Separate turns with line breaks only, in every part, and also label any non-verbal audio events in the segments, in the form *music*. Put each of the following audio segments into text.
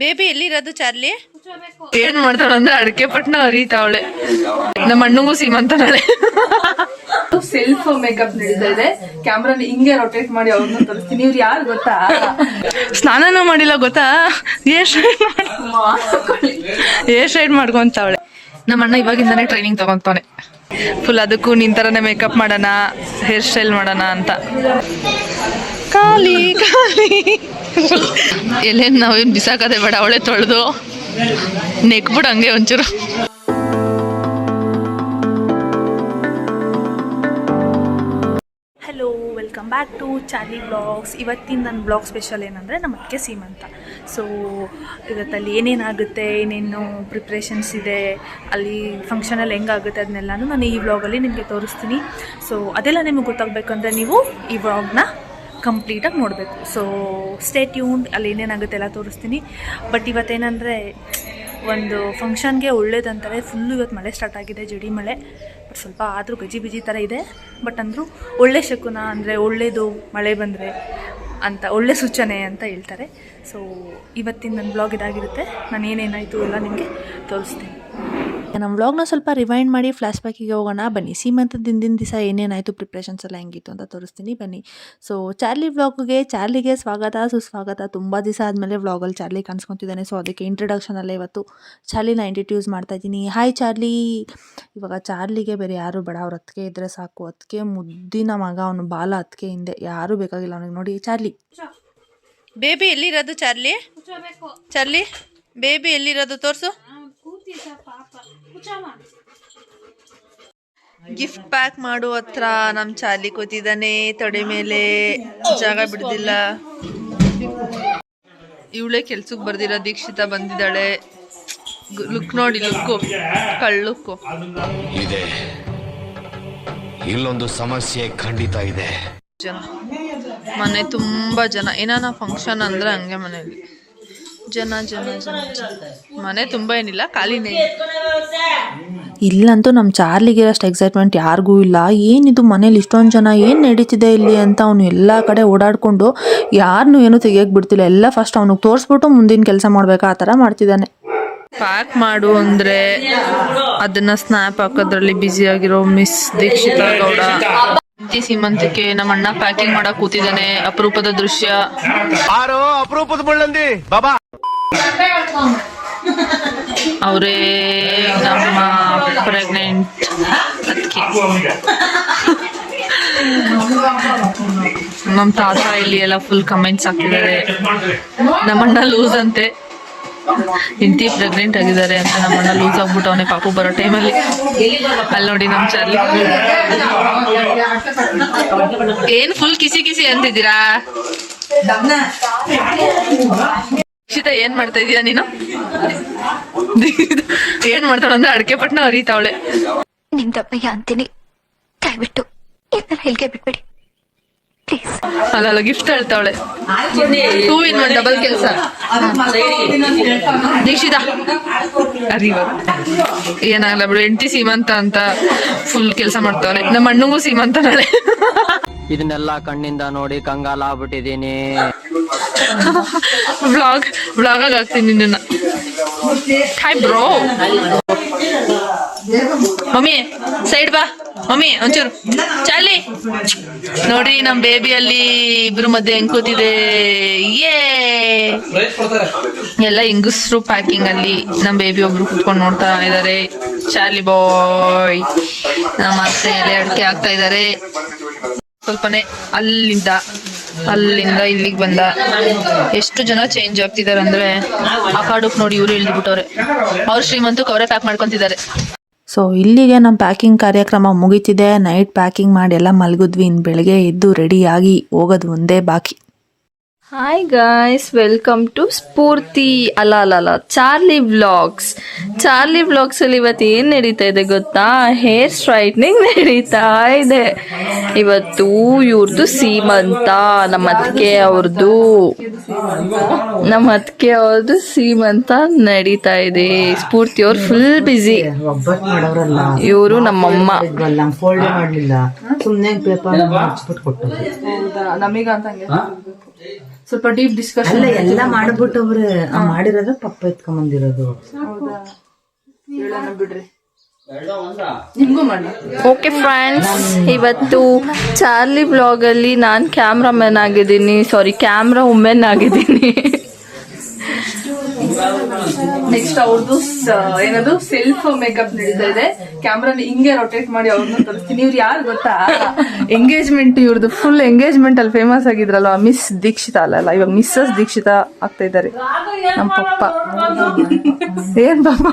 Baby ಎಲ್ಲಿರೋದು Charlie? ಏನ್ ಮಾಡ್ತಾಳ ಅಂದ್ರೆ ಅಡಕೆ ಪಟ್ನ ಅರಿತಾವಳೆ ನಮ್ಮ ಅಣ್ಣಗೂ ಸೀಮಂತ ನಾಳೆ.
ಸೆಲ್ಫ್ ಮೇಕಪ್ ನಡೀತಾ ಇದೆ. ಕ್ಯಾಮ್ರಾ ಹಿಂಗೆ ರೊಟೇಟ್ ಮಾಡಿ ಅವ್ರನ್ನ ತೋರಿಸ್ತೀನಿ. ಇವ್ರು ಯಾರು ಗೊತ್ತಾ?
ಸ್ನಾನನೂ ಮಾಡಿಲ್ಲ ಗೊತ್ತಾ? ಏರ್ ಏರ್ ಶೈಡ್ ಮಾಡ್ಕೊಂತಾವಳೆ. ನಮ್ಮ ಅಣ್ಣ ಇವಾಗಿಂದಾನೆ ಟ್ರೈನಿಂಗ್ ತಗೊಂತಾನೆ. ಫುಲ್ ಅದಕ್ಕೂ ನಿನ್ ತರನೇ ಮೇಕಪ್ ಮಾಡೋಣ ಹೇರ್ ಸ್ಟೈಲ್ ಮಾಡೋಣ ಅಂತ. ಖಾಲಿ ಖಾಲಿ. ಎಲ್ಲೇನು ನಾವೇನು ಬಿಸಾಕದೆ ಬೇಡ, ಅವಳೆ ತೊಳೆದು ನೆಕ್ಬಿಡು ಹಂಗೆ ಒಂಚೂರು.
Hello welcome back to Charlie vlogs ಇವತ್ತಿನ ನನ್ನ ಬ್ಲಾಗ್ ಸ್ಪೆಷಲ್ ಏನಂದರೆ ನಮ್ಮ ಅದಕ್ಕೆ ಸೀಮಂತ. ಸೊ ಇವತ್ತಲ್ಲಿ ಏನೇನಾಗುತ್ತೆ ಏನೇನು ಪ್ರಿಪ್ರೇಷನ್ಸ್ ಇದೆ, ಅಲ್ಲಿ ಫಂಕ್ಷನಲ್ಲಿ ಹೆಂಗಾಗುತ್ತೆ ಅದನ್ನೆಲ್ಲನೂ ನಾನು ಈ ವ್ಲಾಗಲ್ಲಿ ನಿಮಗೆ ತೋರಿಸ್ತೀನಿ. ಸೊ ಅದೆಲ್ಲ ನಿಮಗೆ ಗೊತ್ತಾಗಬೇಕಂದ್ರೆ ನೀವು ಈ ವ್ಲಾಗ್ನ ಕಂಪ್ಲೀಟಾಗಿ ನೋಡಬೇಕು. ಸೊ ಸ್ಟೇ ಟ್ಯೂನ್ ಅಲ್ಲಿ ಏನೇನಾಗುತ್ತೆ ಎಲ್ಲ ತೋರಿಸ್ತೀನಿ. ಬಟ್ ಇವತ್ತೇನಂದರೆ ಒಂದು ಫಂಕ್ಷನ್ಗೆ ಒಳ್ಳೇದಂತಾರೆ ಫುಲ್ಲು ಇವತ್ತು ಮಳೆ ಸ್ಟಾರ್ಟ್ ಆಗಿದೆ, ಜಡಿ ಮಳೆ. ಬಟ್ ಸ್ವಲ್ಪ ಆದರೂ ಗಜಿ ಬಿಜಿ ಥರ ಇದೆ. ಬಟ್ ಅಂದರೂ ಒಳ್ಳೆ ಶಕುನ, ಅಂದರೆ ಒಳ್ಳೆಯದು ಮಳೆ ಬಂದರೆ ಅಂತ, ಒಳ್ಳೆ ಸೂಚನೆ ಅಂತ ಹೇಳ್ತಾರೆ. ಸೊ ಇವತ್ತಿನ ನನ್ನ ಬ್ಲಾಗ್ ಇದಾಗಿರುತ್ತೆ. ನಾನು ಏನೇನಾಯಿತು ಎಲ್ಲ ನಿಮಗೆ ತೋರಿಸ್ತೀನಿ.
ನಮ್ಮ ವ್ಲಾಗ್ನ ಸ್ವಲ್ಪ ರಿವೈಂಡ್ ಮಾಡಿ ಫ್ಲಾಶ್ ಬ್ಯಾಕಿಗೆ ಹೋಗೋಣ. ಬನ್ನಿ ಸೀಮಂತ ಹಿಂದಿನ ದಿವಸ ಏನೇನಾಯಿತು ಪ್ರಿಪ್ರೇಷನ್ಸ್ ಎಲ್ಲ ಹೆಂಗಿತ್ತು ಅಂತ ತೋರಿಸ್ತೀನಿ. ಬನ್ನಿ. ಸೊ ಚಾರ್ಲಿ ವ್ಲಾಗ್ಗೆ ಚಾರ್ಲಿಗೆ ಸ್ವಾಗತ. ಸುಸ್ವಾಗತ. ತುಂಬ ದಿವಸ ಆದಮೇಲೆ ವ್ಲಾಗಲ್ಲಿ ಚಾರ್ಲಿ ಕಾಣಿಸ್ಕೊತಿದ್ದಾನೆ. ಸೊ ಅದಕ್ಕೆ ಇಂಟ್ರಡಕ್ಷನಲ್ಲೇ ಇವತ್ತು. ಚಾರ್ಲಿನ ಇಂಟ್ರಡ್ಯೂಸ್ ಮಾಡ್ತಾ ಇದ್ದೀನಿ. Hi Charlie. ಇವಾಗ ಚಾರ್ಲಿಗೆ ಬೇರೆ ಯಾರು ಬೇಡ. ಅವ್ರ ಅತ್ತಿಗೆ ಇದ್ದರೆ ಸಾಕು. ಅದಕ್ಕೆ ಮುದ್ದಿನ ಮಗ. ಅವನು ಬಾಲ ಅತ್ತಿಗೆ ಹಿಂದೆ. ಯಾರೂ ಬೇಕಾಗಿಲ್ಲ ಅವನಿಗೆ. ನೋಡಿ ಚಾರ್ಲಿ.
ಬೇಬಿ ಎಲ್ಲಿರೋದು ಚಾರ್ಲಿ? ಚಾರ್ಲಿ ಬೇಬಿ ಎಲ್ಲಿರೋದು? ತೋರ್ಸು. ಗಿಫ್ಟ್ ಪ್ಯಾಕ್ ಮಾಡೋ ಹತ್ರ ನಮ್ ಚಾಲಿ ಕೂತಿದ್ದಾನೆ ತೊಡೆ ಮೇಲೆ ಜಾಗ ಬಿಡುದಿಲ್ಲ. ಇವಳೆ ಕೆಲ್ಸಕ್ಕೆ ಬರ್ದಿರೋ ದೀಕ್ಷಿತ ಬಂದಿದ್ದಾಳೆ. ಲುಕ್ ನೋಡಿ ಲುಕ್ಕು ಕಳ್ಳುಕ್ಕು
ಇದೆ. ಇಲ್ಲೊಂದು ಸಮಸ್ಯೆ ಖಂಡಿತ ಇದೆ.
ಜನ. ಮನೆ ತುಂಬಾ ಜನ. ಏನಾನ ಫಂಕ್ಷನ್ ಅಂದ್ರೆ ಹಂಗೆ ಮನೆಯಲ್ಲಿ ಜನ ಜನ ಮನೆ ತುಂಬಾ ಏನಿಲ್ಲ ಖಾಲಿನೇ.
ಇಲ್ಲಂತೂ ನಮ್ಮ ಅಷ್ಟು ಎಕ್ಸೈಟ್ಮೆಂಟ್ ಯಾರಿಗೂ ಇಲ್ಲ. ಏನಿದು ಮನೇಲಿ ಇಷ್ಟೊಂದು ಜನ ಏನು ನಡೀತಿದೆ ಇಲ್ಲಿ ಅಂತ ಅವನು ಎಲ್ಲ ಕಡೆ ಓಡಾಡಿಕೊಂಡು ಯಾರನ್ನೂ ಏನೂ ತೆಗಿಯಕ್ಕೆ ಬಿಡ್ತಿಲ್ಲ. ಎಲ್ಲ ಫಸ್ಟ್ ಅವನಿಗೆ ತೋರಿಸ್ಬಿಟ್ಟು ಮುಂದಿನ ಕೆಲಸ ಮಾಡ್ಬೇಕು ಆ ಥರ ಮಾಡ್ತಿದ್ದಾನೆ.
ಪ್ಯಾಕ್ ಮಾಡು ಅಂದ್ರೆ ಅದನ್ನ ಸ್ನ್ಯಾಪ್ ಹಾಕೋದ್ರಲ್ಲಿ ಬ್ಯುಸಿ ಆಗಿರೋ ಮಿಸ್ ದೀಕ್ಷಿತಾ ಗೌಡ. ಸೀಮಂತಕ್ಕೆ ನಮ್ಮ ಅಣ್ಣ ಪ್ಯಾಕಿಂಗ್ ಮಾಡಕ್ ಕೂತಿದ್ದಾನೆ. ಅಪರೂಪದ ದೃಶ್ಯ.
ಆರೋ ಅಪರೂಪದ ಮುಳ್ಳಂದಿ ಬಾಬಾ.
ಅವರೇ ನಮ್ಮ ಪ್ರೆಗ್ನೆಂಟ್ ಅದಕ್ಕೆ ನಮ್ಮ ತಾತ ಇಲ್ಲಿ ಎಲ್ಲ ಫುಲ್ ಕಮೆಂಟ್ಸ್ ಹಾಕ್ತಿದ್ದಾರೆ ನಮ್ಮಣ್ಣ ಲೂಸ್ ಅಂತೆ. ಇಂತಿ ಪ್ರೆಗ್ನೆಂಟ್ ಆಗಿದ್ದಾರೆ ಅಂತ ನಮ್ಮಣ್ಣ ಲೂಸ್ ಆಗ್ಬಿಟ್ಟು ಅವನೇ ಪಾಪು ಬರೋ ಟೈಮಲ್ಲಿ ಅಲ್ಲಿ. ನೋಡಿ ನಮ್ಮ ಚಾರ್ಲಿ ಏನ್ ಫುಲ್ ಕಿಸಿ ಕಿಸಿ ಅಂತಿದ್ದೀರಾ? ದೀಕ್ಷಿತ ಏನ್ ಮಾಡ್ತಾ ಇದೀಯ ನೀನು? ಏನ್ ಮಾಡ್ತಾಳ ಅಂದ್ರೆ ಅಡಕೆ ಪಟ್ನ ಅರಿತಾವಳೆ
ನಿಮ್ ದಪ್ಪಯ್ಯ ಅಂತೀನಿ. ದಯವಿಟ್ಟು ಹೇಳ್ಗೆ ಬಿಟ್ಬಿಡಿ. ಪ್ಲೀಸ್
ಅಲ್ಲ ಗಿಫ್ಟ್ ಹೇಳ್ತಾವಳೆ ಟೂ ಇನ್ ಒನ್ ಡಬಲ್ ಕೆಲಸ. ದೀಕ್ಷಿತ. ಅರಿವ ಏನಾಗಲ್ಲ ಬಿಡು ಎಂಟಿ ಸೀಮಂತ ಅಂತ ಫುಲ್ ಕೆಲಸ ಮಾಡ್ತಾವಳೆ. ನಮ್ಮ ಅಣ್ಣಗೂ ಸೀಮಂತ ನಾಳೆ
ಇದನ್ನೆಲ್ಲ ಕಣ್ಣಿಂದ ನೋಡಿ ಕಂಗಾಲ ಆಗ್ಬಿಟ್ಟಿದೀನಿ
ಬ್ಲಾಗ್ *laughs* ಬ್ಲಾಗ್ ಹಾಕ್ತೀನಿ ನಿನ್ನ ಹಾಯ್ ಬ್ರೋ ಮಮ್ಮಿ ಸೈಡ್ ಬಾ. ಮಮ್ಮಿ, ಒಂಚೂರು. ಚಾಲಿ. ನೋಡ್ರಿ ನಮ್ ಬೇಬಿಯಲ್ಲಿ ಇಬ್ರು ಮಧ್ಯೆ ಹೆಂಗ್ ಕೂತಿದೆ. ಏ ಎಲ್ಲ ಹೆಂಗಸ್ರು ಪ್ಯಾಕಿಂಗ್ ಅಲ್ಲಿ ನಮ್ ಬೇಬಿ ಒಬ್ರು ಕುತ್ಕೊಂಡು ನೋಡ್ತಾ ಇದಾರೆ. ಚಾಲಿ ಬಾಯ್ ನಮ್ಮ ಅತ್ತೆ ಎಲೆ ಅಡಿಕೆ ಆಗ್ತಾ ಇದಾರೆ. ಸ್ವಲ್ಪನೇ ಅಲ್ಲಿಂದ ಅಲ್ಲಿಂದ ಇಲ್ಲಿಗೆ ಬಂದ. ಎಷ್ಟು ಜನ ಚೇಂಜ್ ಆಗ್ತಿದಾರೆ ಅಂದ್ರೆ ಆ ಕಾಡಕ್ಕೆ ನೋಡಿ ಇವ್ರು ಇಳಿದ್ಬಿಟ್ಟವ್ರೆ. ಅವ್ರ ಶ್ರೀಮಂತಕ್ಕೆ ಕವರೆ ಪ್ಯಾಕ್ ಮಾಡ್ಕೊಂತಿದ್ದಾರೆ.
ಸೊ ಇಲ್ಲಿಗೆ ನಮ್ಮ ಪ್ಯಾಕಿಂಗ್ ಕಾರ್ಯಕ್ರಮ ಮುಗೀತಿದೆ. ನೈಟ್ ಪ್ಯಾಕಿಂಗ್ ಮಾಡಿ ಎಲ್ಲ ಮಲಗಿದ್ವಿ. ಇನ್ನು ಬೆಳಗ್ಗೆ ಎದ್ದು ರೆಡಿಯಾಗಿ ಹೋಗೋದು ಒಂದೇ ಬಾಕಿ.
Hi guys welcome to Spoorthi ಅಲ್ಲ ಅಲ್ಲ ಅಲ್ಲ ಚಾರ್ಲಿ ವ್ಲಾಗ್ಸ್ ಚಾರ್ಲಿ ವ್ಲಾಗ್ಸಲ್ಲಿ ಇವತ್ತು ಏನ್ ನಡೀತಾ ಇದೆ ಗೊತ್ತಾ? ಹೇರ್ ಸ್ಟ್ರೈಟ್ನಿಂಗ್ *laughs* ನಡೀತಾ ಇದೆ. ಇವತ್ತು ಇವ್ರದ್ದು ಸೀಮಂತ ನಮ್ಮ ಅತ್ತಿಗೆ ಅವ್ರದ್ದು ನಮ್ಮ ಅತ್ತಿಗೆ ಅವ್ರದ್ದು ಸೀಮಂತ ನಡೀತಾ ಇದೆ. ಸ್ಫೂರ್ತಿ ಅವ್ರು ಫುಲ್
ಮಾಡೋರಲ್ಲ
ಇವರು ನಮ್ಮಮ್ಮ. ನಮಗಂತ
ಸ್ವಲ್ಪ ಡೀಪ್ ಡಿಸ್ಕಷನ್
ಅಲ್ಲ ಎಲ್ಲ ಮಾಡ್ಬಿಟ್ಟು ಅವ್ರು ಮಾಡಿರೋದು ಪಪ್ಪ ಎತ್ಕೊಂಬಂದಿರೋದು
ಬಿಡ್ರಿ. ನಿಮ್ಗೂ ಮಾಡಿ.
ಓಕೆ ಫ್ರೆಂಡ್ಸ್ ಇವತ್ತು ಚಾರ್ಲಿ ಬ್ಲಾಗಲ್ಲಿ ನಾನು ಕ್ಯಾಮ್ರಾಮನ್ ಆಗಿದ್ದೀನಿ. ಸಾರಿ ಕ್ಯಾಮ್ರಾ ವುಮೆನ್ ಆಗಿದ್ದೀನಿ.
ನೆಕ್ಸ್ಟ್ ಅವ್ರದ್ದು ಏನದು? ಸೆಲ್ಫ್ ಮೇಕಪ್ ನಡೀತಾ ಇದೆ. ಕ್ಯಾಮ್ರಾನ ಹಿಂಗೆ ರೊಟೇಟ್ ಮಾಡಿ ಅವ್ರನ್ನ ತೋರಿಸ್ತೀನಿ. ಇವ್ರು ಯಾರು ಗೊತ್ತಾ? ಎಂಗೇಜ್ಮೆಂಟ್ ಇವ್ರದ್ದು ಫುಲ್ ಎಂಗೇಜ್ಮೆಂಟ್ ಅಲ್ಲಿ ಫೇಮಸ್ ಆಗಿದ್ರಲ್ಲ ಮಿಸ್ ದೀಕ್ಷಿತಾ ಅಲ್ಲ ಇವಾಗ ಮಿಸ್ಸಸ್ ದೀಕ್ಷಿತಾ ಆಗ್ತಾ ಇದ್ದಾರೆ. ನಮ್ಮ ಪಪ್ಪ. ಏನ್ ಪಾಪ?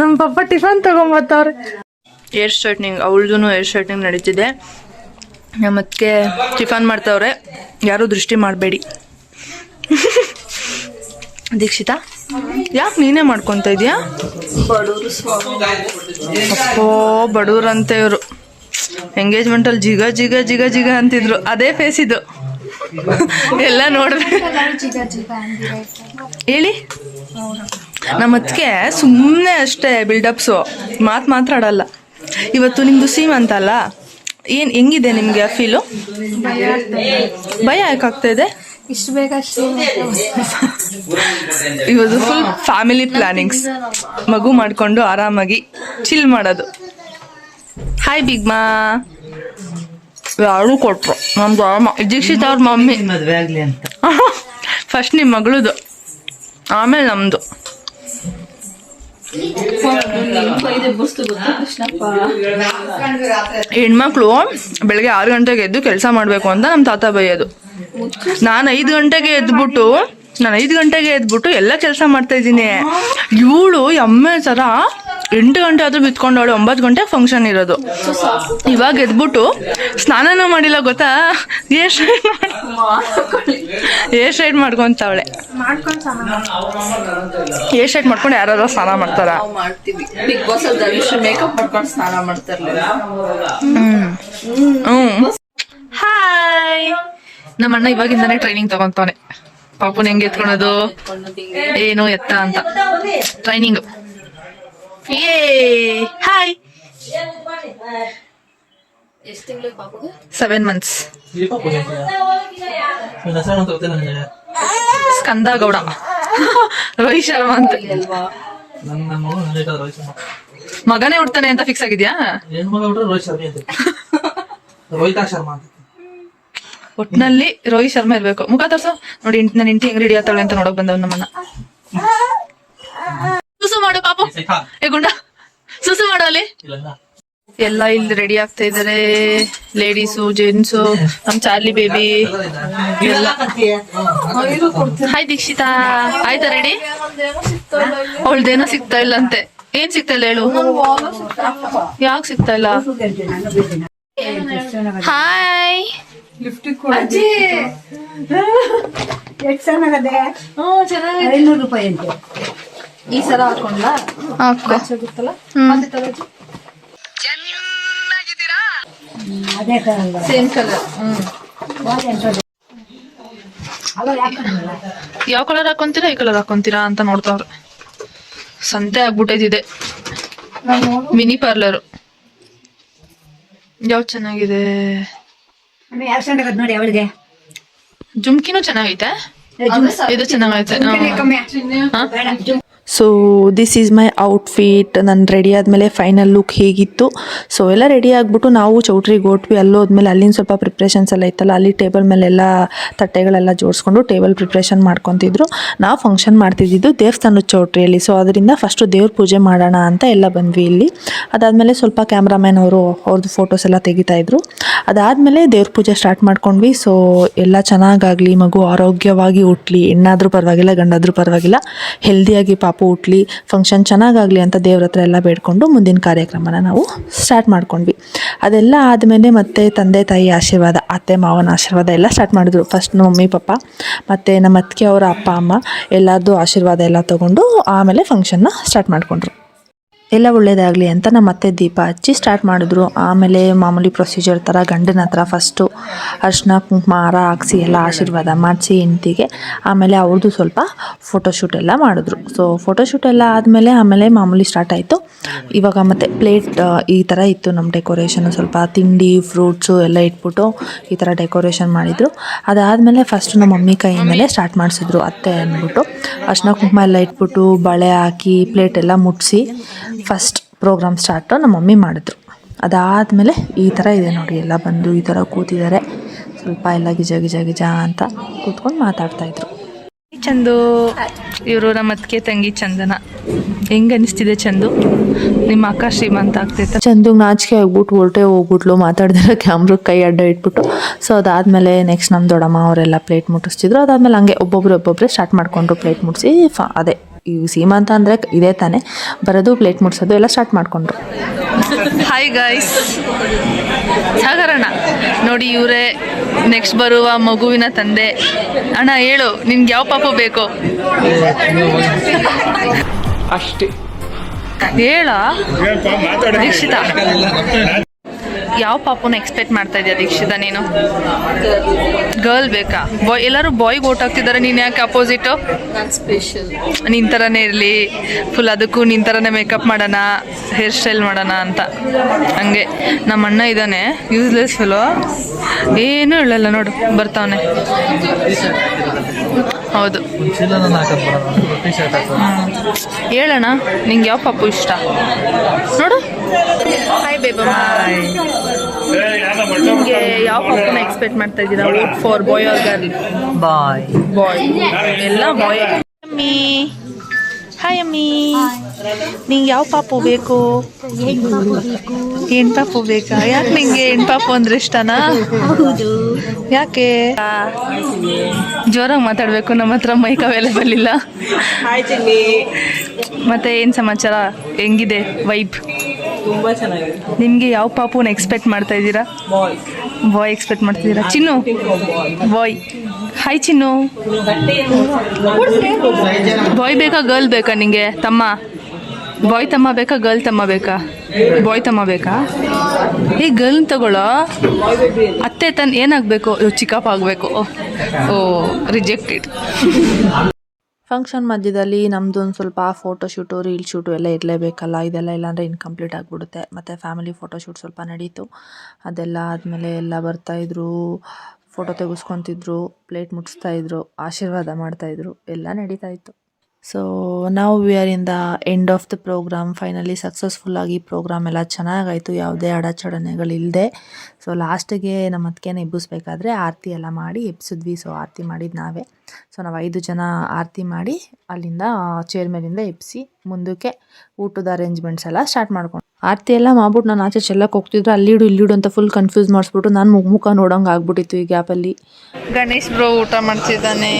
ನಮ್ಮ ಪಪ್ಪ ಟಿಫನ್ ತಗೊಂಬತ್ತವ್ರೆ ಏರ್ ಸ್ಟ್ರೈಟ್ನಿಂಗ್ ಅವಳದು ಏರ್ ಸ್ಟ್ರೈಟ್ನಿಂಗ್ ನಡೀತಿದೆ. ಮತ್ತೆ ಟಿಫನ್ ಮಾಡ್ತಾವ್ರೆ. ಯಾರು ದೃಷ್ಟಿ ಮಾಡಬೇಡಿ. ದೀಕ್ಷಿತಾ? ಯಾಕೆ ನೀನೇ ಮಾಡ್ಕೊತ ಇದೀಯಾ? ಅಪ್ಪೋ ಅಂತ ಇವರು. ಎಂಗೇಜ್ಮೆಂಟ್ ಅಲ್ಲಿ ಜಿಗ ಜಿಗ ಜಿಗ ಜಿಗ ಅಂತಿದ್ರು. ಅದೇ ಫೇಸ್ ಇದು. ಎಲ್ಲ ನೋಡ್ರಿ. ಹೇಳಿ? ನಮ್ಮ ಅದಕ್ಕೆ ಸುಮ್ಮನೆ ಅಷ್ಟೇ ಬಿಲ್ಡಪ್ಸು ಮಾತು ಮಾತಾಡಲ್ಲ. ಇವತ್ತು ನಿಮ್ದು ಸೀಮ್ ಅಂತಲ್ಲ ಏನ್, ಹೆಂಗಿದೆ ನಿಮ್ಗೆ ಫೀಲು ಭಯ ಯಾಕೆ ಆಗ್ತಾ ಇದೆ?
ಇಷ್ಟು ಬೇಗ
ಇವತ್ತು ಫುಲ್ ಫ್ಯಾಮಿಲಿ ಪ್ಲಾನಿಂಗ್ಸ್ ಮಗು ಮಾಡ್ಕೊಂಡು ಆರಾಮಾಗಿ ಚಿಲ್ ಮಾಡೋದು. ಹಾಯ್ ಬಿಗ್ ಮಾ ಯಾರು ಕೊಟ್ರು? ನಮ್ದು ಅಮ್ಮ ದೀಕ್ಷಿತ್ ಅವ್ರ ಮಮ್ಮಿ.
ಮದ್ವೆ ಆಗ್ಲಿ ಅಂತ. *laughs*
ಫಸ್ಟ್ ನಿಮ್ಮ ಮಗಳದು. ಆಮೇಲೆ ನಮ್ದು. *laughs* ಹೆಣ್ಮಕ್ಳು ಬೆಳಗ್ಗೆ ಆರು ಗಂಟೆಗೆ ಎದ್ದು ಕೆಲಸ ಮಾಡಬೇಕು ಅಂತ ನಮ್ಮ ತಾತ ಬೈಯೋದು. ನಾನು ಐದು ಗಂಟೆಗೆ ಎದ್ಬಿಟ್ಟು ನಾನು ಐದು ಗಂಟೆಗೆ ಎದ್ಬಿಟ್ಟು ಎಲ್ಲ ಕೆಲಸ ಮಾಡ್ತಾ ಇದ್ದೀನಿ. ಇವಳು ಎಮ್ಮೆ ಸರ ಎಂಟು ಗಂಟೆ ಆದ್ರೂ ಬಿತ್ಕೊಂಡವಳು ಒಂಬತ್ತು ಗಂಟೆ ಫಂಕ್ಷನ್ ಇರೋದು. ಇವಾಗ ಎದ್ಬಿಟ್ಟು ಸ್ನಾನನೂ ಮಾಡಿಲ್ಲ ಗೊತ್ತಾ? ಏ ಶೈಡ್ ಏ ಸೈಡ್ ಮಾಡ್ಕೊಂತಾವಳೆ. ಏ ಶೈಡ್ ಮಾಡ್ಕೊಂಡು ಯಾರಾದ್ರೂ ಸ್ನಾನ ಮಾಡ್ತಾರ?
ಬಿಗ್ ಬಾಸ್ ಮೇಕಪ್ ಮಾಡ್ಕೊಂಡು ಸ್ನಾನ ಮಾಡ್ತಾರಲ್ಲ.
ಹ್ಮ್. ಹಾಯ್ ನಮ್ಮ ಅಣ್ಣ ಇವಾಗಿಂದಾನೇ ಟ್ರೈನಿಂಗ್ ತಗೊಂತಾನೆ ಪಾಪುನ ಹೆಂಗ್ ಎತ್ಕೊಳೋದು? ಏನು ಎತ್ತ ಅಂತ. ಟ್ರೈನಿಂಗ್ ಏ hi seven months Skanda Gowda. Rohit Sharma ಅಂತ. ಮಗನೇ ಹುಡ್ತಾನೆ ಅಂತ ಫಿಕ್ಸ್ ಆಗಿದ್ಯಾ? *laughs*
ರೋಹಿತಾ ಶರ್ಮಾ ಅಂತ.
ಒಟ್ನಲ್ಲಿ ರೋಹಿತ್ ಶರ್ಮಾ ಇರ್ಬೇಕು. ಮುಖ ತೋರ್ಸು. ನೋಡಿ ನನ್ನ ಇಂಟಿ ಹೆಂಗ್ ರೆಡಿ ಆತಾಳೆ ಅಂತ ನೋಡಕ್ ಬಂದವ್ ನಮ್ಮನ್ನ. ಸುಸು ಮಾಡು ಪಾಪು. ಏ ಗುಂಡ. ಸುಸು ಮಾಡು ಅಲ್ಲಿ. ಎಲ್ಲ ಇಲ್ಲಿ ರೆಡಿ ಆಗ್ತಾ ಇದಾರೆ. ಲೇಡೀಸು ಜೆಂಟ್ಸು ನಮ್ ಚಾರ್ಲಿ ಬೇಬಿ ಎಲ್ಲ. ಹಾಯ್ ದೀಕ್ಷಿತಾ. ಆಯ್ತಾ ರೆಡಿ ಅವಳ್ದೇನೋ ಸಿಗ್ತಾ ಇಲ್ಲ ಅಂತೆ ಏನ್ ಸಿಗ್ತಾ ಇಲ್ಲ ಹೇಳು? ಯಾಕೆ ಸಿಗ್ತಾ ಇಲ್ಲ? ಹಾಯ್
ಐನೂರು ರೂಪಾಯಿ ಅಂತೆ.
ಈ ಸಲ ಹಾಕೊಂಡ್ಲಾ?
ಅದೇ ತರಲ್ಲ
ಸೇಮ್ ಕಲರ್.
ಯಾವ ಕಲರ್ ಹಾಕೊಂತೀರಾ ಈ ಕಲರ್ ಹಾಕೊಂತೀರಾ ಅಂತ ನೋಡ್ತಾವ್ರೆ. ಸಂತೆ ಆಗ್ಬಿಟ್ಟೈತಿದೆ. Mini parlour. ಯಾವ್ದು ಚೆನ್ನಾಗಿದೆ?
ಯಾವ ನೋಡಿ ಅವಳಿಗೆ?
ಜುಮ್ಕಿನೂ ಚೆನ್ನಾಗೈತೆ? ಇದು ಚೆನ್ನಾಗೈತೆ.
So this is my outfit ನಾನು ರೆಡಿ ಆದಮೇಲೆ ಫೈನಲ್ ಲುಕ್ ಹೇಗಿತ್ತು. ಸೊ ಎಲ್ಲ ರೆಡಿ ಆಗಿಬಿಟ್ಟು ನಾವು ಚೌಟ್ರಿಗೆ ಹೋಟ್ವಿ. ಅಲ್ಲೋದ್ಮೇಲೆ ಅಲ್ಲಿನ ಸ್ವಲ್ಪ ಪ್ರಿಪ್ರೇಷನ್ಸ್ ಎಲ್ಲ ಇತ್ತಲ್ಲ, ಅಲ್ಲಿ ಟೇಬಲ್ ಮೇಲೆಲ್ಲ ತಟ್ಟೆಗಳೆಲ್ಲ ಜೋಡಿಸ್ಕೊಂಡು ಟೇಬಲ್ ಪ್ರಿಪ್ರೇಷನ್ ಮಾಡ್ಕೊತಿದ್ರು. ನಾವು ಫಂಕ್ಷನ್ ಮಾಡ್ತಿದ್ದಿದ್ದು ದೇವಸ್ಥಾನದ ಚೌಟ್ರಿಯಲ್ಲಿ. ಸೊ ಅದರಿಂದ ಫಸ್ಟು ದೇವ್ರ ಪೂಜೆ ಮಾಡೋಣ ಅಂತ ಎಲ್ಲ ಬಂದ್ವಿ ಇಲ್ಲಿ. ಅದಾದಮೇಲೆ ಸ್ವಲ್ಪ ಕ್ಯಾಮ್ರಾಮ್ಯಾನ್ ಅವರು ಅವ್ರದ್ದು ಫೋಟೋಸ್ ಎಲ್ಲ ತೆಗಿತಾಯಿದ್ರು ಅದಾದಮೇಲೆ ದೇವ್ರ ಪೂಜೆ ಸ್ಟಾರ್ಟ್ ಮಾಡ್ಕೊಂಡ್ವಿ. ಸೊ ಎಲ್ಲ ಚೆನ್ನಾಗಾಗಲಿ, ಮಗು ಆರೋಗ್ಯವಾಗಿ ಹುಟ್ಲಿ. ಹೆಣ್ಣಾದರೂ ಪರವಾಗಿಲ್ಲ, ಗಂಡಾದರೂ ಪರವಾಗಿಲ್ಲ. ಹೆಲ್ದಿಯಾಗಿ ಪಾಪು ಹುಟ್ಲಿ ಫಂಕ್ಷನ್ ಚೆನ್ನಾಗಾಗಲಿ ಅಂತ ದೇವ್ರ ಹತ್ರ ಎಲ್ಲ ಬೇಡ್ಕೊಂಡು ಮುಂದಿನ ಕಾರ್ಯಕ್ರಮನ ನಾವು ಸ್ಟಾರ್ಟ್ ಮಾಡ್ಕೊಂಡ್ವಿ. ಅದೆಲ್ಲ ಆದಮೇಲೆ ಮತ್ತೆ ತಂದೆ ತಾಯಿ ಆಶೀರ್ವಾದ, ಅತ್ತೆ ಮಾವನ ಆಶೀರ್ವಾದ ಎಲ್ಲ ಸ್ಟಾರ್ಟ್ ಮಾಡಿದ್ರು. ಫಸ್ಟ್ ಮಮ್ಮಿ, ಪಪ್ಪ, ಮತ್ತು ನಮ್ಮ ಅತ್ತಿಗೆ ಅವರ ಅಪ್ಪ, ಅಮ್ಮ ಎಲ್ಲರದ್ದು ಆಶೀರ್ವಾದ ಎಲ್ಲ ತೊಗೊಂಡು ಆಮೇಲೆ ಫಂಕ್ಷನ್ನ ಸ್ಟಾರ್ಟ್ ಮಾಡಿಕೊಂಡ್ರು. ಎಲ್ಲ ಒಳ್ಳೆಯದಾಗಲಿ ಅಂತ ನಮ್ಮ ಅತ್ತೆ ದೀಪ ಹಚ್ಚಿ ಸ್ಟಾರ್ಟ್ ಮಾಡಿದ್ರು. ಆಮೇಲೆ ಮಾಮೂಲಿ ಪ್ರೊಸೀಜರ್ ಥರ ಗಂಡನ ಹತ್ರ ಫಸ್ಟು ಅರ್ಶಿನ, ಕುಂಕುಮ, ಹಾರ ಹಾಕ್ಸಿ ಎಲ್ಲ ಆಶೀರ್ವಾದ ಮಾಡಿಸಿ ಹೆಂಡ್ತಿಗೆ. ಆಮೇಲೆ ಅವ್ರದ್ದು ಸ್ವಲ್ಪ ಫೋಟೋಶೂಟ್ ಎಲ್ಲ ಮಾಡಿದ್ರು. ಸೊ ಫೋಟೋಶೂಟ್ ಎಲ್ಲ ಆದಮೇಲೆ ಆಮೇಲೆ ಮಾಮೂಲಿ ಸ್ಟಾರ್ಟ್ ಆಯಿತು. ಇವಾಗ ಮತ್ತೆ ಪ್ಲೇಟ್ ಈ ಥರ ಇತ್ತು ನಮ್ಮ ಡೆಕೋರೇಷನ್ ಸ್ವಲ್ಪ ತಿಂಡಿ ಫ್ರೂಟ್ಸು ಎಲ್ಲ ಇಟ್ಬಿಟ್ಟು ಈ ಥರ ಡೆಕೋರೇಷನ್ ಮಾಡಿದರು. ಅದಾದಮೇಲೆ ಫಸ್ಟ್ ನಮ್ಮ ಮಮ್ಮಿ ಕೈ ಮೇಲೆ ಸ್ಟಾರ್ಟ್ ಮಾಡಿಸಿದ್ರು ಅತ್ತೆ ಅಂದ್ಬಿಟ್ಟು. ಅರ್ಶಿನ, ಕುಂಕುಮ ಎಲ್ಲ ಇಟ್ಬಿಟ್ಟು ಬಳೆ ಹಾಕಿ ಪ್ಲೇಟ್ ಎಲ್ಲ ಮುಟ್ಟಿಸಿ ಫಸ್ಟ್ ಪ್ರೋಗ್ರಾಮ್ ಸ್ಟಾರ್ಟು ನಮ್ಮ ಮಮ್ಮಿ ಮಾಡಿದ್ರು. ಅದಾದಮೇಲೆ ಈ ಥರ ಇದೆ ನೋಡಿ ಎಲ್ಲ ಬಂದು ಈ ಥರ ಕೂತಿದ್ದಾರೆ. ಸ್ವಲ್ಪ ಎಲ್ಲ ಗಿಜ ಗಿಜ ಗಿಜ ಅಂತ ಕೂತ್ಕೊಂಡು ಮಾತಾಡ್ತಾಯಿದ್ರು
ಚಂದು ಇವರು ನಮ್ಮ ಅತ್ತಿಗೆ ತಂಗಿ ಚಂದನ. ಹೆಂಗ್ ಅನಿಸ್ತಿದೆ ಚಂದು? ನಿಮ್ಮ ಅಕ್ಕ ಶ್ರೀಮಂತ ಆಗ್ತೈತೆ
ಚಂದು ನಾಚಿಕೆ ಆಗ್ಬಿಟ್ಟು ಹೊರಟೆ ಹೋಗ್ಬಿಟ್ಲು ಮಾತಾಡಿದ್ರೆ ಕ್ಯಾಮ್ರ ಕೈ ಅಡ್ಡ ಇಟ್ಬಿಟ್ಟು. ಸೊ ಅದಾದಮೇಲೆ ನೆಕ್ಸ್ಟ್ ನಮ್ಮ ದೊಡ್ಡಮ್ಮ ಅವರೆಲ್ಲ ಪ್ಲೇಟ್ ಮುಟ್ಟಿಸ್ತಿದ್ರು. ಅದಾದಮೇಲೆ ಹಂಗೆ ಒಬ್ಬೊಬ್ರು ಒಬ್ಬೊಬ್ಬರೇ ಸ್ಟಾರ್ಟ್ ಮಾಡಿಕೊಂಡ್ರು ಪ್ಲೇಟ್ ಮುಟ್ಟಿಸಿ ಫ ಅದೇ. ಈ ಸೀಮಂತ ಅಂದರೆ ಇದೇ ತಾನೆ. ಬರೋದು ಪ್ಲೇಟ್ ಮುಟ್ಸೋದು ಎಲ್ಲ ಸ್ಟಾರ್ಟ್ ಮಾಡಿಕೊಂಡ್ರು.
ಹಾಯ್ ಗಾಯ್ಸ್ ಸಾಗರಣ್ಣ ನೋಡಿ ಇವರೇ ನೆಕ್ಸ್ಟ್ ಬರುವ ಮಗುವಿನ ತಂದೆ. ಅಣ್ಣ ಹೇಳು ನಿನ್ಗೆ ಯಾವ ಪಾಪು ಬೇಕು?
ಅಷ್ಟೇ.
ಹೇಳ? ದೀಕ್ಷಿತ. ಯಾವ ಪಾಪನ ಎಕ್ಸ್ಪೆಕ್ಟ್ ಮಾಡ್ತಾ ಇದೆಯಾ ದೀಕ್ಷಿತ ನೀನು? ಗರ್ಲ್ ಬೇಕಾ? ಬಾಯ್ ಎಲ್ಲರೂ ಬಾಯ್ಗೆ ಓಟ್ ಹಾಕ್ತಿದ್ದಾರೆ ನೀನು ಯಾಕೆ ಅಪೋಸಿಟು ನಿನ್ ಥರನೇ ಇರಲಿ. ಫುಲ್ ಅದಕ್ಕೂ ನಿನ್ ಥರನೇ ಮೇಕಪ್ ಮಾಡೋಣ ಹೇರ್ ಸ್ಟೈಲ್ ಮಾಡೋಣ ಅಂತ. ಹಂಗೆ. ನಮ್ಮ ಅಣ್ಣ ಇದ್ದಾನೆ ಯೂಸ್ಲೆಸ್ ಫುಲ್ಲು ಏನೂ ಹೇಳಲ್ಲ ನೋಡು ಬರ್ತಾವನೆ. ಹೌದು. ಹೇಳೋಣ ನಿಂಗೆ ಯಾವ ಪಪ್ಪು ಇಷ್ಟ? ನೋಡು. ಹಾಯ್ ಬೇಬಮ್ಮ ನಿಮಗೆ ಯಾವ ಪಪ್ಪನ ಎಕ್ಸ್ಪೆಕ್ಟ್ ಮಾಡ್ತಾ ಇದ್ದೀರಾ? For boy or girl boy bye ಎಲ್ಲ ಬಾಯ್ ಅಮ್ಮಿ ಹಾಯ್ ಅಮ್ಮಿ ನಿಂಗೆ ಯಾವ ಪಾಪು ಬೇಕು? ಹೆಣ್ ಪಾಪು ಬೇಕಾ? ಯಾಕೆ ನಿಂಗೆ ಹೆಣ್ ಪಾಪು ಅಂದ್ರೆ ಇಷ್ಟನಾ? ಯಾಕೆ? ಜೋರಾಗಿ ಮಾತಾಡಬೇಕು ನಮ್ಮ ಹತ್ರ ಮೈಕ್ ಅವೈಲೇಬಲ್ ಇಲ್ಲ. ಮತ್ತೆ ಏನು ಸಮಾಚಾರ? ಹೆಂಗಿದೆ ವೈಬ್
ತುಂಬಾ ಚೆನ್ನಾಗಿದೆ.
ನಿಮಗೆ ಯಾವ ಪಾಪುನ ಎಕ್ಸ್ಪೆಕ್ಟ್ ಮಾಡ್ತಾ ಇದ್ದೀರಾ?
ಬಾಯ್
ಬಾಯ್ ಎಕ್ಸ್ಪೆಕ್ಟ್ ಮಾಡ್ತಿದ್ದೀರಾ? ಚಿನ್ನು? ಬಾಯ್ ಹಾಯ್ ಚಿನ್ನು ಬಾಯ್ ಬೇಕಾ ಗರ್ಲ್ ಬೇಕಾ ನಿಂಗೆ? ತಮ್ಮ. ಬಾಯ್ ತಮ್ಮ ಬೇಕಾ ಗರ್ಲ್ ತಮ್ಮ ಬೇಕಾ? ಬಾಯ್ ತಮ್ಮ ಬೇಕಾ? ಏ ಗರ್ಲ್ ತಗೊಳ್ಳೋ? ಅತ್ತೆ, ತನ್ ಏನಾಗಬೇಕು? ಚಿಕ್ಕಪ್ಪ ಆಗಬೇಕು. ಓ ರಿಜೆಕ್ಟೆಡ್
ಫಂಕ್ಷನ್ ಮಧ್ಯದಲ್ಲಿ ನಮ್ಮದು ಒಂದು ಸ್ವಲ್ಪ ಫೋಟೋ ಶೂಟು ರೀಲ್ ಶೂಟು ಎಲ್ಲ ಇರಲೇಬೇಕಲ್ಲ. ಇದೆಲ್ಲ ಇಲ್ಲಾಂದರೆ ಇನ್ಕಂಪ್ಲೀಟ್ ಆಗಿಬಿಡುತ್ತೆ. ಮತ್ತು ಫ್ಯಾಮಿಲಿ ಫೋಟೋ ಶೂಟ್ ಸ್ವಲ್ಪ ನಡೀತು. ಅದೆಲ್ಲ ಆದಮೇಲೆ ಎಲ್ಲ ಬರ್ತಾಯಿದ್ರು ಫೋಟೋ ತೆಗೆಸ್ಕೊತಿದ್ರು, ಪ್ಲೇಟ್ ಮುಟ್ಟಿಸ್ತಾಯಿದ್ರು ಆಶೀರ್ವಾದ ಮಾಡ್ತಾಯಿದ್ರು ಎಲ್ಲ ನಡೀತಾ ಇತ್ತು. ಸೊ ನಾವು we are in the end of the programme finally ಸಕ್ಸಸ್ಫುಲ್ಲಾಗಿ programme ಎಲ್ಲ ಚೆನ್ನಾಗಾಯಿತು. ಯಾವುದೇ ಅಡಚಣೆಗಳಿಲ್ಲದೆ ಸೊ ಲಾಸ್ಟಿಗೆ ನಮ್ಮ ಅದಕ್ಕೇನೆ ಎಬ್ಬಿಸ್ಬೇಕಾದ್ರೆ ಆರತಿ ಎಲ್ಲ ಮಾಡಿ ಎಬ್ಸಿದ್ವಿ. ಸೊ ಆರತಿ ಮಾಡಿದ್ದು ನಾವೇ. ಸೊ ನಾವು ಐದು ಜನ ಆರತಿ ಮಾಡಿ ಅಲ್ಲಿಂದ ಚೇರ್ ಮೇಲಿಂದ ಎಬ್ಬಿಸಿ ಮುಂದಕ್ಕೆ ಊಟದ ಅರೇಂಜ್ಮೆಂಟ್ಸ್ ಎಲ್ಲ ಸ್ಟಾರ್ಟ್ ಮಾಡ್ಕೊಂಡು ಆರತಿ ಎಲ್ಲ ಮಾಡ್ಬಿಟ್ಟು ನಾನು ಆಚೆ ಚೆಲ್ಲಕ್ಕೆ ಹೋಗ್ತಿದ್ರು. ಅಲ್ಲಿಡು ಇಲ್ಲಿಡು ಅಂತ ಫುಲ್ ಕನ್ಫ್ಯೂಸ್ ಮಾಡಿಸ್ಬಿಟ್ಟು ನಾನು ಮುಖ ಮುಖ ನೋಡೋಂಗೆ ಆಗ್ಬಿಟ್ಟಿತ್ತು ಈ ಗ್ಯಾಪಲ್ಲಿ
ಗಣೇಶ್ ಬ್ರೋ ಊಟ ಮಾಡ್ತಿದ್ದಾನೆ.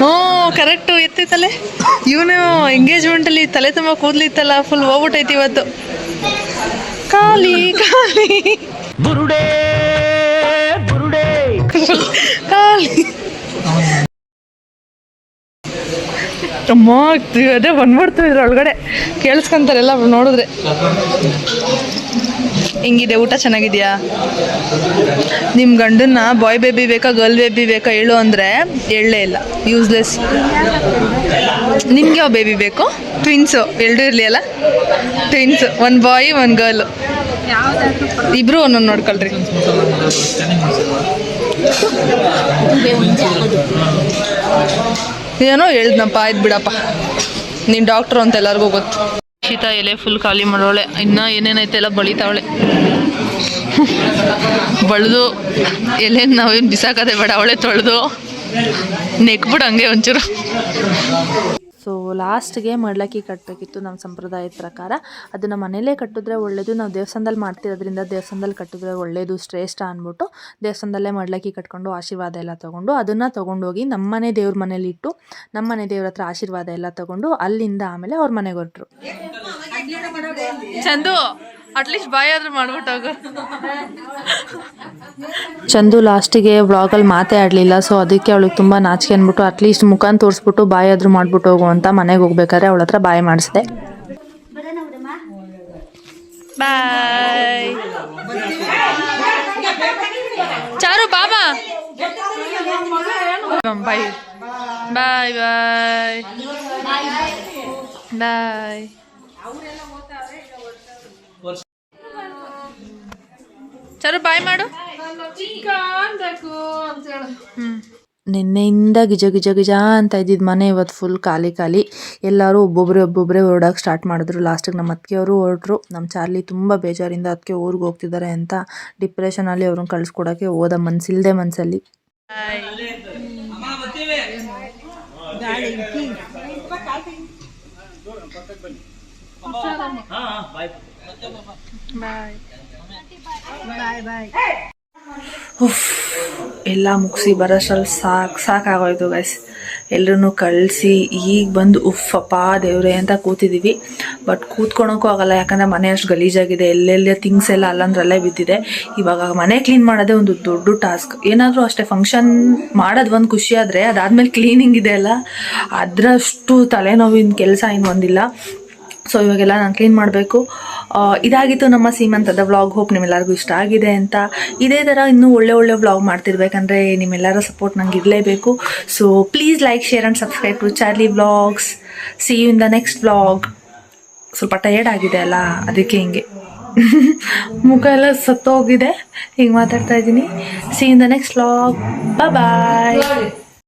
ಹ್ಞೂ ಕರೆಕ್ಟು ಎತ್ತಿತ್ತಲೆ ಇವನು ಎಂಗೇಜ್ಮೆಂಟಲ್ಲಿ ತಲೆ ತುಂಬ ಕೂದಲಿತ್ತಲ್ಲ ಫುಲ್ ಹೋಗ್ಬಿಟ್ಟೈತಿ ಇವತ್ತು. ಖಾಲಿ ಖಾಲಿ.
ಬುರುಡೆ ಬುರುಡೆ.
ಖಾಲಿ. ಅಮ್ಮ ಅದೇ ಬಂದ್ಬಿಡ್ತು ಇದ್ರ ಒಳಗಡೆ ಕೇಳಿಸ್ಕೊಂತಾರೆಲ್ಲ ನೋಡಿದ್ರೆ. ಹೆಂಗಿದೆ, ಊಟ ಚೆನ್ನಾಗಿದೆಯಾ? ನಿಮ್ಮ ಗಂಡನ್ನ ಬಾಯ್ ಬೇಬಿ ಬೇಕಾ ಗರ್ಲ್ ಬೇಬಿ ಬೇಕಾ ಹೇಳು ಅಂದರೆ ಹೇಳಲೇ ಇಲ್ಲ. ಯೂಸ್ಲೆಸ್ ನಿಮ್ಗೆ ಯಾವ ಬೇಬಿ ಬೇಕು? ಟ್ವಿನ್ಸು ಎರಡೂ ಇರಲಿ ಅಲ್ಲ twins one boy one girl ಇಬ್ರು ಒಂದೊಂದು ನೋಡ್ಕೊಳ್ರಿ. ಏನೋ ಹೇಳಿದ್ನಪ್ಪ, ಆಯ್ತು ಬಿಡಪ್ಪ. ನೀನು ಡಾಕ್ಟ್ರು ಅಂತ ಎಲ್ಲರಿಗೂ ಗೊತ್ತು. ಶೀತ, ಎಲೆ ಫುಲ್ ಖಾಲಿ ಮಾಡೋಳೆ. ಇನ್ನ ಏನೇನೈತೆ ಎಲ್ಲ ಬಳಿತಾವಳೆ. ಬಳ್ದು ಎಲೆ ನಾವೇನು ಬಿಸಾಕದೆ ಬೇಡ, ಅವಳೆ ತೊಳೆದು ನೆಕ್ಬಿಡು ಹಂಗೆ ಒಂಚೂರು.
ಸೊ ಲಾಸ್ಟ್ಗೆ ಮಡ್ಲಕ್ಕಿ ಕಟ್ಟಬೇಕಿತ್ತು ನಮ್ಮ ಸಂಪ್ರದಾಯದ ಪ್ರಕಾರ. ಅದನ್ನು ಮನೇಲೇ ಕಟ್ಟಿದ್ರೆ ಒಳ್ಳೆಯದು ನಾವು ದೇವಸ್ಥಾನದಲ್ಲಿ ಮಾಡ್ತಿರೋದ್ರಿಂದ ದೇವಸ್ಥಾನದಲ್ಲಿ ಕಟ್ಟಿದ್ರೆ ಒಳ್ಳೆಯದು ಶ್ರೇಷ್ಠ ಅಂದ್ಬಿಟ್ಟು ದೇವಸ್ಥಾನದಲ್ಲೇ ಮಡ್ಲಕ್ಕಿ ಕಟ್ಕೊಂಡು ಆಶೀರ್ವಾದ ಎಲ್ಲ ತೊಗೊಂಡು ಅದನ್ನು ತೊಗೊಂಡೋಗಿ ನಮ್ಮನೆ ದೇವ್ರ ಮನೇಲಿ ಇಟ್ಟು ನಮ್ಮನೆ ದೇವ್ರ ಹತ್ರ ಆಶೀರ್ವಾದ ಎಲ್ಲ ತೊಗೊಂಡು ಅಲ್ಲಿಂದ ಆಮೇಲೆ ಅವ್ರ ಮನೆಗೆ ಹೊರಟರು.
ಚಂದು ಅಟ್ಲೀಸ್ಟ್ ಬಾಯ್ ಆದ್ರೂ ಮಾಡ್ಬಿಟ್ಟೋಗು
ಚಂದು ಲಾಸ್ಟಿಗೆ ವ್ಲಾಗಲ್ಲಿ ಮಾತೇ ಆಡಲಿಲ್ಲ ಸೊ ಅದಕ್ಕೆ ಅವಳಿಗೆ ತುಂಬ ನಾಚಿಕೆ ಅಂದ್ಬಿಟ್ಟು ಅಟ್ಲೀಸ್ಟ್ ಮುಖಾನ್ ತೋರಿಸ್ಬಿಟ್ಟು ಬಾಯಿ ಆದರೂ ಮಾಡ್ಬಿಟ್ಟು ಹೋಗು ಅಂತ ಮನೆಗೆ ಹೋಗ್ಬೇಕಾದ್ರೆ ಅವಳ ಹತ್ರ ಬಾಯಿ ಮಾಡಿಸಿದೆ.
ಬಾಯ್ ಚಾರು ಬಾಬಾ. ಬಾಯ್ ಬಾಯ್ ಬಾಯ್ ಬಾಯ್ ಚರು ಬಾಯ್ ಮಾಡು.
ನಿನ್ನೆಯಿಂದ ಗಿಜ ಗಿಜ ಗಿಜ ಅಂತ ಇದ್ದಿದ್ದು ಮನೆ ಇವತ್ತು ಫುಲ್ ಖಾಲಿ ಖಾಲಿ. ಎಲ್ಲರೂ ಒಬ್ಬೊಬ್ಬರೇ ಒಬ್ಬೊಬ್ಬರೇ ಹೊರಡೋಕೆ ಸ್ಟಾರ್ಟ್ ಮಾಡಿದ್ರು. ಲಾಸ್ಟಿಗೆ ನಮ್ಮ ಅತ್ತಿಗೆಯವರು ಹೊರಟ್ರು. ನಮ್ಮ ಚಾರ್ಲಿ ತುಂಬ ಬೇಜಾರಿಂದ ಅದಕ್ಕೆ ಊರಿಗೆ ಹೋಗ್ತಿದ್ದಾರೆ ಅಂತ ಡಿಪ್ರೆಷನಲ್ಲಿ ಅವ್ರನ್ನ ಕಳಿಸ್ಕೊಡೋಕ್ಕೆ ಹೋದ ಮನ್ಸಿಲ್ದೆ ಮನಸ್ಸಲ್ಲಿ
ಉಫ್ ಎಲ್ಲ ಮುಗಿಸಿ ಬರೋಷ್ಟ್ರಲ್ಲಿ ಸಾಕು, ಸಾಕಾಗೋಯ್ತು ಗೈಸ್ ಎಲ್ಲರೂ ಕಳಿಸಿ, ಈಗ ಬಂದು ಉಫ್ ಅಪ್ಪ ದೇವ್ರೆ ಅಂತ ಕೂತಿದ್ದೀವಿ ಬಟ್ ಕೂತ್ಕೊಳಕ್ಕೂ ಆಗಲ್ಲ, ಯಾಕಂದರೆ ಮನೆ ಅಷ್ಟು ಗಲೀಜಾಗಿದೆ. ಎಲ್ಲೆಲ್ಲೇ ಥಿಂಗ್ಸ್ ಎಲ್ಲ ಅಲ್ಲಂದ್ರಲ್ಲೇ ಬಿದ್ದಿದೆ. ಇವಾಗ ಮನೆ ಕ್ಲೀನ್ ಮಾಡೋದೇ ಒಂದು ದೊಡ್ಡ ಟಾಸ್ಕ್ ಏನಾದರೂ ಅಷ್ಟೇ ಫಂಕ್ಷನ್ ಮಾಡೋದು ಒಂದು ಖುಷಿ ಆದರೆ ಅದಾದಮೇಲೆ ಕ್ಲೀನಿಂಗ್ ಇದೆ ಅಲ್ಲ, ಅದರಷ್ಟು ತಲೆನೋವಿನ ಕೆಲಸ ಏನು ಒಂದಿಲ್ಲ. ಸೊ ಇವಾಗೆಲ್ಲ ನಾನು ಕ್ಲೀನ್ ಮಾಡಬೇಕು. ಇದಾಗಿತ್ತು ನಮ್ಮ ಸೀಮಂತದ ವ್ಲಾಗ್ ಹೋಪ್ ನಿಮ್ಮೆಲ್ಲರಿಗೂ ಇಷ್ಟ ಆಗಿದೆ ಅಂತ. ಇದೇ ಥರ ಇನ್ನೂ ಒಳ್ಳೆ ಒಳ್ಳೆ ವ್ಲಾಗ್ ಮಾಡ್ತಿರ್ಬೇಕಂದ್ರೆ ನಿಮ್ಮೆಲ್ಲರ ಸಪೋರ್ಟ್ ನಂಗೆ ಇರಲೇಬೇಕು. So please like share and subscribe to Charlie vlogs see you in the next vlog ಸ್ವಲ್ಪ ಟಯರ್ಡ್ ಆಗಿದೆ ಅಲ್ಲ, ಅದಕ್ಕೆ ಹಿಂಗೆ. *laughs* ಮುಖ ಎಲ್ಲ ಸತ್ತೋಗಿದೆ. ಹಿಂಗೆ ಮಾತಾಡ್ತಾ ಇದ್ದೀನಿ. See in the next vlog bye